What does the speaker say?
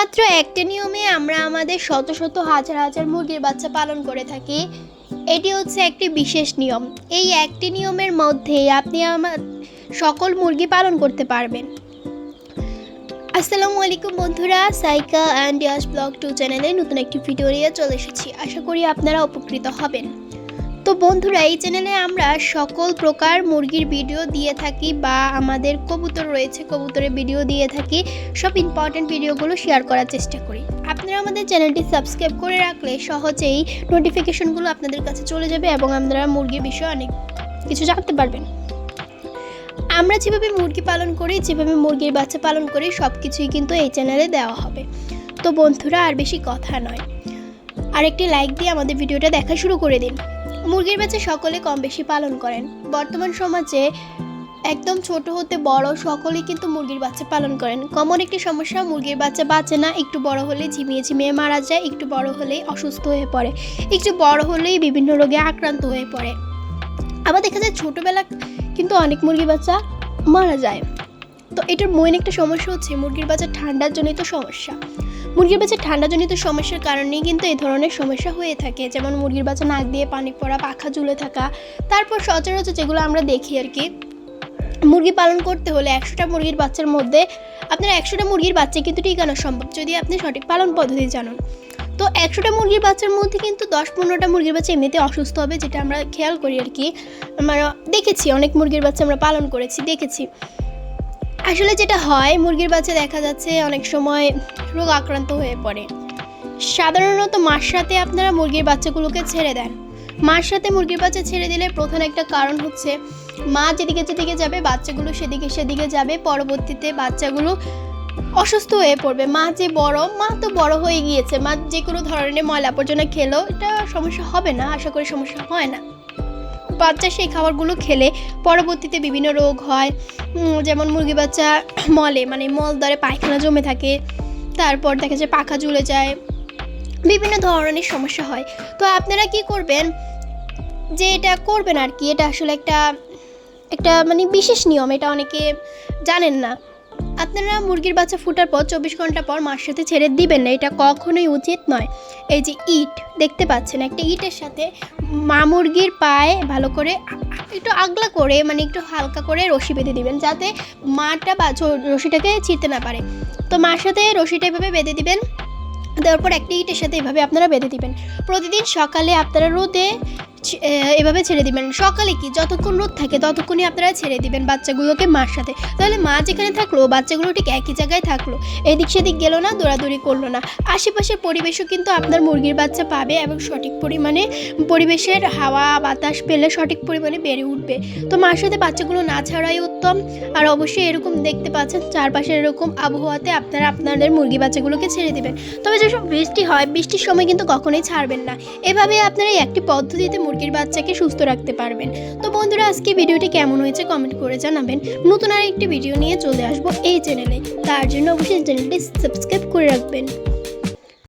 মাত্র একটা নিয়মে আমরা আমাদের শত শত হাজার হাজার মুরগির বাচ্চা পালন করে থাকি, এটি হচ্ছে একটি বিশেষ নিয়ম। এই একটি নিয়মের মধ্যে আপনি আমার সকল মুরগি পালন করতে পারবেন। আসসালামু আলাইকুম বন্ধুরা, Saika and Yas vlog two চ্যানেলে নতুন একটি ভিডিও নিয়ে চলে এসেছি। আশা করি আপনারা উপকৃত হবেন। তো বন্ধুরা, এই চ্যানেলে আমরা সকল প্রকার মুরগির ভিডিও দিয়ে থাকি বা আমাদের কবুতর রয়েছে, কবুতরের ভিডিও দিয়ে থাকি। সব ইম্পর্টেন্ট ভিডিওগুলো শেয়ার করার চেষ্টা করি। আপনারা আমাদের চ্যানেলটি সাবস্ক্রাইব করে রাখলে সহজেই নোটিফিকেশনগুলো আপনাদের কাছে চলে যাবে এবং আপনারা মুরগির বিষয়ে অনেক কিছু জানতে পারবেন। আমরা যেভাবে মুরগি পালন করি, যেভাবে মুরগির বাচ্চা পালন করি সব কিছুই কিন্তু এই চ্যানেলে দেওয়া হবে। তো বন্ধুরা, আর বেশি কথা নয়। আরেকটি লাইক দিয়ে আমাদের ভিডিওটা দেখা শুরু করে দিন। মুরগির বাচ্চা সকলে কম বেশি পালন করেন। বর্তমান সমাজে একদম ছোট হতে বড় সকলেই কিন্তু মুরগির বাচ্চা পালন করেন। কমন একটি সমস্যা, মুরগির বাচ্চা বাঁচে না, একটু বড় হলে ঝিমিয়ে ঝিমিয়ে মারা যায়, একটু বড় হলেই অসুস্থ হয়ে পড়ে, একটু বড় হলেই বিভিন্ন রোগে আক্রান্ত হয়ে পড়ে। আবার দেখা যায় ছোটোবেলা কিন্তু অনেক মুরগির বাচ্চা মারা যায়। তো এটার মেন একটা সমস্যা হচ্ছে মুরগির বাচ্চা ঠান্ডার জনিত সমস্যা। মুরগির বাচ্চা ঠান্ডাজনিত সমস্যার কারণেই কিন্তু এই ধরনের সমস্যা হয়ে থাকে। যেমন মুরগির বাচ্চা নাক দিয়ে পানি পড়া, পাখা ঝুলে থাকা, তারপর সচরাচর যেগুলো আমরা দেখি আর কি, মুরগি পালন করতে হলে একশোটা মুরগির বাচ্চার মধ্যে আপনার একশোটা মুরগির বাচ্চা কিন্তু টিকানো সম্ভব, যদি আপনি সঠিক পালন পদ্ধতি জানুন। তো একশোটা মুরগির বাচ্চার মধ্যে কিন্তু দশ পনেরোটা মুরগির বাচ্চা এমনিতে অসুস্থ হবে, যেটা আমরা খেয়াল করি আর কি। আমরা দেখেছি, অনেক মুরগির বাচ্চা আমরা পালন করেছি, দেখেছি। আসলে যেটা হয়, মুরগির বাচ্চা দেখা যাচ্ছে অনেক সময় রোগ আক্রান্ত হয়ে পড়ে। সাধারণত মার সাথে আপনারা মুরগির বাচ্চাগুলোকে ছেড়ে দেন। মার সাথে মুরগির বাচ্চা ছেড়ে দিলে প্রধান একটা কারণ হচ্ছে, মা যেদিকে যেদিকে যাবে, বাচ্চাগুলো সেদিকে সেদিকে যাবে, পরবর্তীতে বাচ্চাগুলো অসুস্থ হয়ে পড়বে। মা যে বড়, মা তো বড় হয়ে গিয়েছে। মা যে কোনো ধরনের ময়লা আবর্জনা খেলেও এটা সমস্যা হবে না, আশা করি সমস্যা হয় না। বাচ্চা সেই খাবারগুলো খেলে পরবর্তীতে বিভিন্ন রোগ হয়। যেমন মুরগি বাচ্চা মলে মানে মল দ্বারে পায়খানা জমে থাকে, তারপর দেখা যায় পাখা ঝুলে যায়, বিভিন্ন ধরনের সমস্যা হয়। তো আপনারা কি করবেন যে এটা করবেন আর কি? এটা আসলে একটা একটা মানে বিশেষ নিয়ম, এটা অনেকে জানেন না। আপনারা মুরগির বাচ্চা ফুটার পর চব্বিশ ঘণ্টা পর মার সাথে ছেড়ে দিবেন না, এটা কখনোই উচিত নয়। এই যে ইট, দেখতে পাচ্ছেন, একটা ইটের সাথে মা মুরগির পায়ে ভালো করে একটু আগলা করে মানে একটু হালকা করে রশি বেঁধে দিবেন, যাতে মাটা বা রশিটাকে ছিঁড়তে না পারে। তো মার সাথে রশিটা এভাবে বেঁধে দিবেন দেওয়ার পর একটা ইটের সাথে এভাবে আপনারা বেঁধে দিবেন। প্রতিদিন সকালে আপনারা রোদে এভাবে ছেড়ে দিবেন। সকালে কি যতক্ষণ রোদ থাকে ততক্ষণই আপনারা ছেড়ে দিবেন বাচ্চাগুলোকে মার সাথে। তাহলে মা যেখানে থাকল, বাচ্চাগুলো ঠিক একই জায়গায় থাকল। এদিক সেদিক গেলো না, দৌড়াদৌড়ি করল না। আশেপাশের পরিবেশও কিন্তু আপনার মুরগির বাচ্চা পাবে এবং সঠিক পরিমাণে পরিবেশের হাওয়া, বাতাস পেলে সঠিক পরিমাণে বেড়ে উঠবে। তো মার সাথে বাচ্চাগুলো না ছাড়াই উত্তম। আর অবশ্যই এরকম দেখতে পাচ্ছেন, চারপাশের এরকম আবহাওয়াতে আপনারা আপনাদের মুরগি বাচ্চাগুলোকে ছেড়ে দেবেন। তবে যেসব বৃষ্টি হয়, বৃষ্টির সময় কিন্তু কখনোই ছাড়বেন না। এভাবে আপনারা একটি পদ্ধতিতে মুরগির বাচ্চাকে সুস্থ রাখতে পারবেন। তো বন্ধুরা, আজকে ভিডিওটি কেমন হয়েছে কমেন্ট করে জানাবেন। নতুন আর একটি ভিডিও নিয়ে চলে আসব এই চ্যানেলে তার জন্য অবশ্যই চ্যানেলটি সাবস্ক্রাইব করে রাখবেন।